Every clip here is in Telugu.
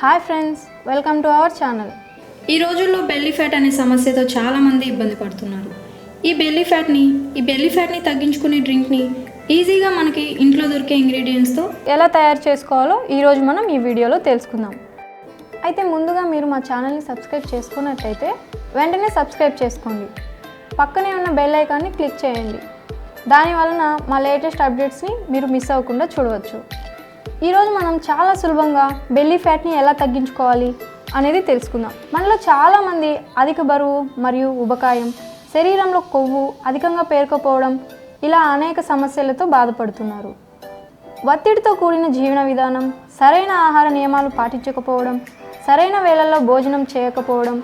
Hi friends welcome to our channel. ఈ రోజుల్లో బెల్లీ ఫ్యాట్ అనే సమస్యతో చాలామంది ఇబ్బంది పడుతున్నారు. ఈ బెల్లీ ఫ్యాట్ని ఈ బెల్లీ ఫ్యాట్ని తగ్గించుకునే డ్రింక్ని ఈజీగా మనకి ఇంట్లో దొరికే ఇంగ్రీడియంట్స్తో ఎలా తయారు చేసుకోవాలో ఈరోజు మనం ఈ వీడియోలో తెలుసుకుందాం. అయితే ముందుగా మీరు మా ఛానల్ని సబ్స్క్రైబ్ చేసుకున్నట్లయితే వెంటనే సబ్స్క్రైబ్ చేసుకోండి. పక్కనే ఉన్న బెల్ ఐకాన్ని క్లిక్ చేయండి. దాని వలన మా లేటెస్ట్ అప్డేట్స్ని మీరు మిస్ అవ్వకుండా చూడవచ్చు. ఈరోజు మనం చాలా సులభంగా బెల్లీ ఫ్యాట్ని ఎలా తగ్గించుకోవాలి అనేది తెలుసుకుందాం. మనలో చాలామంది అధిక బరువు మరియు ఉబకాయం శరీరంలో కొవ్వు అధికంగా పేరుకుపోవడం ఇలా అనేక సమస్యలతో బాధపడుతున్నారు. ఒత్తిడితో కూడిన జీవన విధానం సరైన ఆహార నియమాలు పాటించకపోవడం సరైన వేళల్లో భోజనం చేయకపోవడం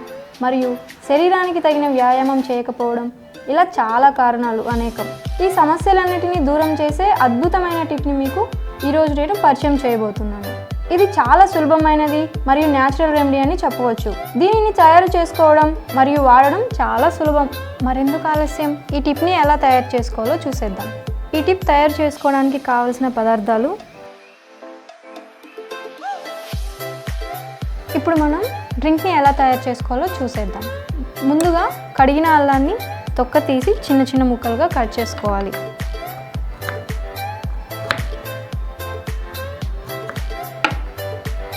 మరియు శరీరానికి తగిన వ్యాయామం చేయకపోవడం ఇలా చాలా కారణాలు అనేకం. ఈ సమస్యలన్నిటినీ దూరం చేసే అద్భుతమైన టిప్ని మీకు ఈరోజు నేను పరిచయం చేయబోతున్నాను. ఇది చాలా సులభమైనది మరియు న్యాచురల్ రెమెడీ అని చెప్పవచ్చు. దీనిని తయారు చేసుకోవడం మరియు వాడడం చాలా సులభం. మరెందుకు ఆలస్యం? ఈ టిప్ని ఎలా తయారు చేసుకోవాలో చూసేద్దాం. ఈ టిప్ తయారు చేసుకోవడానికి కావలసిన పదార్థాలు ఇప్పుడు మనం డ్రింక్ని ఎలా తయారు చేసుకోవాలో చూసేద్దాం. ముందుగా కడిగిన అల్లాన్ని తొక్క తీసి చిన్న చిన్న ముక్కలుగా కట్ చేసుకోవాలి.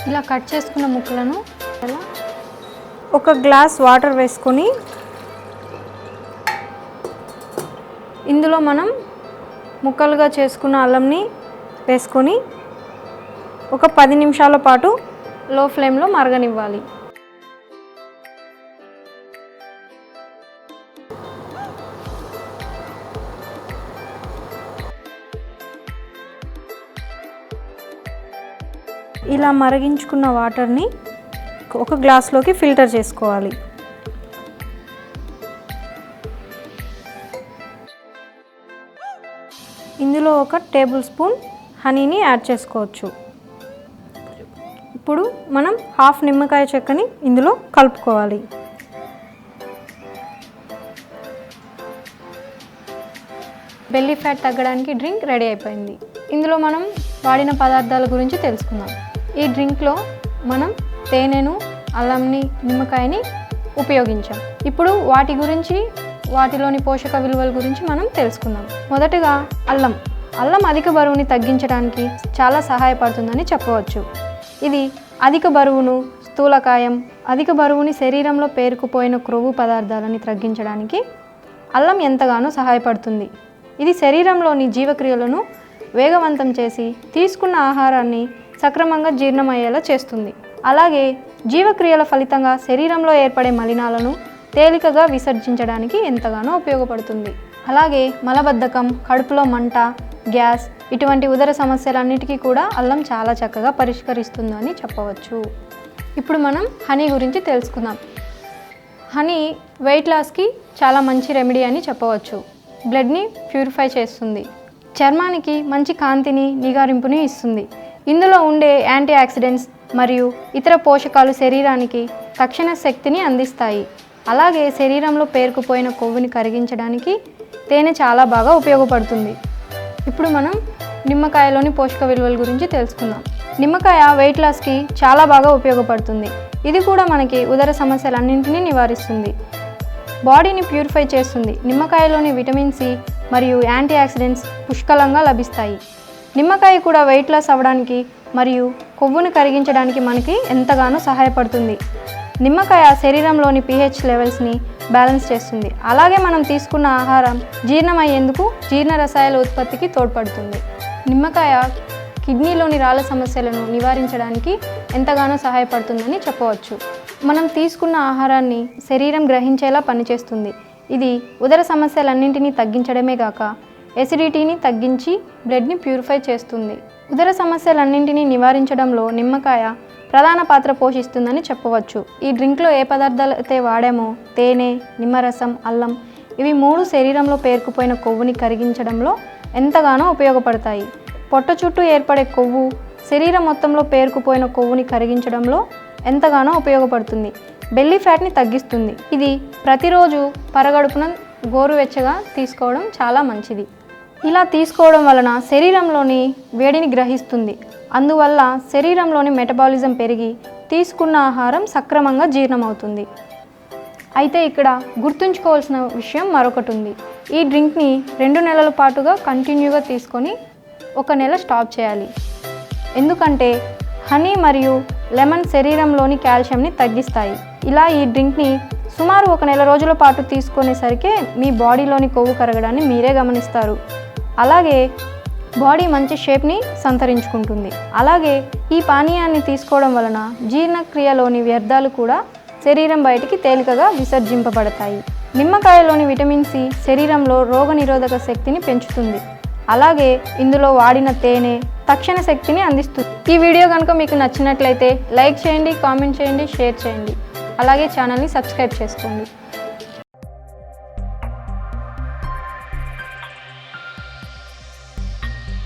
ఇలా కట్ చేసుకున్న ముక్కలను ఇలా ఒక గ్లాస్ వాటర్ వేసుకొని ఇందులో మనం ముక్కలుగా చేసుకున్న అల్లంని వేసుకొని ఒక పది నిమిషాల పాటు లో ఫ్లేమ్లో మరగనివ్వాలి. ఇలా మరిగించుకున్న వాటర్ని ఒక గ్లాస్లోకి ఫిల్టర్ చేసుకోవాలి. ఇందులో ఒక టేబుల్ స్పూన్ హనీని యాడ్ చేసుకోవచ్చు. ఇప్పుడు మనం హాఫ్ నిమ్మకాయ చెక్కని ఇందులో కలుపుకోవాలి. బెల్లీ ఫ్యాట్ తగ్గడానికి డ్రింక్ రెడీ అయిపోయింది. ఇందులో మనం వాడిన పదార్థాల గురించి తెలుసుకుందాం. ఈ డ్రింక్లో మనం తేనెను అల్లంని నిమ్మకాయని ఉపయోగించాం. ఇప్పుడు వాటి గురించి వాటిలోని పోషక విలువల గురించి మనం తెలుసుకుందాం. మొదటగా అల్లం. అల్లం అధిక బరువుని తగ్గించడానికి చాలా సహాయపడుతుందని చెప్పవచ్చు. ఇది అధిక బరువును స్థూలకాయం అధిక బరువుని శరీరంలో పేరుకుపోయిన క్రొవ్వు పదార్థాలని తగ్గించడానికి అల్లం ఎంతగానో సహాయపడుతుంది. ఇది శరీరంలోని జీవక్రియలను వేగవంతం చేసి తీసుకున్న ఆహారాన్ని సక్రమంగా జీర్ణమయ్యేలా చేస్తుంది. అలాగే జీవక్రియల ఫలితంగా శరీరంలో ఏర్పడే మలినాలను తేలికగా విసర్జించడానికి ఎంతగానో ఉపయోగపడుతుంది. అలాగే మలబద్ధకం కడుపులో మంట గ్యాస్ ఇటువంటి ఉదర సమస్యలన్నిటికీ కూడా అల్లం చాలా చక్కగా పరిష్కరిస్తుందని చెప్పవచ్చు. ఇప్పుడు మనం హనీ గురించి తెలుసుకుందాం. హనీ వెయిట్ లాస్కి చాలా మంచి రెమెడీ అని చెప్పవచ్చు. బ్లడ్ని ప్యూరిఫై చేస్తుంది. చర్మానికి మంచి కాంతిని నిగారింపుని ఇస్తుంది. ఇందులో ఉండే యాంటీ ఆక్సిడెంట్స్ మరియు ఇతర పోషకాలు శరీరానికి తక్షణ శక్తిని అందిస్తాయి. అలాగే శరీరంలో పేరుకుపోయిన కొవ్వుని కరిగించడానికి తేనె చాలా బాగా ఉపయోగపడుతుంది. ఇప్పుడు మనం నిమ్మకాయలోని పోషక విలువల గురించి తెలుసుకుందాం. నిమ్మకాయ వెయిట్ లాస్కి చాలా బాగా ఉపయోగపడుతుంది. ఇది కూడా మనకి ఉదర సమస్యలన్నింటినీ నివారిస్తుంది. బాడీని ప్యూరిఫై చేస్తుంది. నిమ్మకాయలోని విటమిన్ సి మరియు యాంటీ ఆక్సిడెంట్స్ పుష్కలంగా లభిస్తాయి. నిమ్మకాయ కూడా వెయిట్ లాస్ అవ్వడానికి మరియు కొవ్వును కరిగించడానికి మనకి ఎంతగానో సహాయపడుతుంది. నిమ్మకాయ శరీరంలోని పిహెచ్ లెవెల్స్ని బ్యాలెన్స్ చేస్తుంది. అలాగే మనం తీసుకున్న ఆహారం జీర్ణమయ్యేందుకు జీర్ణ రసాయన ఉత్పత్తికి తోడ్పడుతుంది. నిమ్మకాయ కిడ్నీలోని రాళ్ళ సమస్యలను నివారించడానికి ఎంతగానో సహాయపడుతుందని చెప్పవచ్చు. మనం తీసుకున్న ఆహారాన్ని శరీరం గ్రహించేలా పనిచేస్తుంది. ఇది ఉదర సమస్యలన్నింటినీ తగ్గించడమే కాక ఎసిడిటీని తగ్గించి బ్లడ్ని ప్యూరిఫై చేస్తుంది. ఉదర సమస్యలన్నింటినీ నివారించడంలో నిమ్మకాయ ప్రధాన పాత్ర పోషిస్తుందని చెప్పవచ్చు. ఈ డ్రింక్లో ఏ పదార్థాలు అయితే వాడామో తేనె నిమ్మరసం అల్లం ఇవి మూడు శరీరంలో పేరుకుపోయిన కొవ్వుని కరిగించడంలో ఎంతగానో ఉపయోగపడతాయి. పొట్ట చుట్టూ ఏర్పడే కొవ్వు శరీరం మొత్తంలో పేరుకుపోయిన కొవ్వుని కరిగించడంలో ఎంతగానో ఉపయోగపడుతుంది. బెల్లీ ఫ్యాట్ని తగ్గిస్తుంది. ఇది ప్రతిరోజు పరగడుపున గోరువెచ్చగా తీసుకోవడం చాలా మంచిది. ఇలా తీసుకోవడం వలన శరీరంలోని వేడిని గ్రహిస్తుంది. అందువల్ల శరీరంలోని మెటబాలిజం పెరిగి తీసుకున్న ఆహారం సక్రమంగా జీర్ణమవుతుంది. అయితే ఇక్కడ గుర్తుంచుకోవాల్సిన విషయం మరొకటి ఉంది ఈ డ్రింక్ని రెండు నెలల పాటుగా కంటిన్యూగా తీసుకొని ఒక నెల స్టాప్ చేయాలి. ఎందుకంటే హనీ మరియు లెమన్ శరీరంలోని కాల్షియంని తగ్గిస్తాయి. ఇలా ఈ డ్రింక్ని సుమారు ఒక నెల రోజుల పాటు తీసుకునేసరికి మీ బాడీలోని కొవ్వు కరగడాన్ని మీరే గమనిస్తారు. అలాగే బాడీ మంచి షేప్ని సంతరించుకుంటుంది. అలాగే ఈ పానీయాన్ని తీసుకోవడం వలన జీర్ణక్రియలోని వ్యర్థాలు కూడా శరీరం బయటికి తేలికగా విసర్జింపబడతాయి. నిమ్మకాయలోని విటమిన్ సి శరీరంలో రోగనిరోధక శక్తిని పెంచుతుంది. అలాగే ఇందులో వాడిన తేనె తక్షణ శక్తిని అందిస్తుంది. ఈ వీడియో కనుక మీకు నచ్చినట్లయితే లైక్ చేయండి కామెంట్ చేయండి షేర్ చేయండి. అలాగే ఛానల్ని సబ్స్క్రైబ్ చేసుకోండి.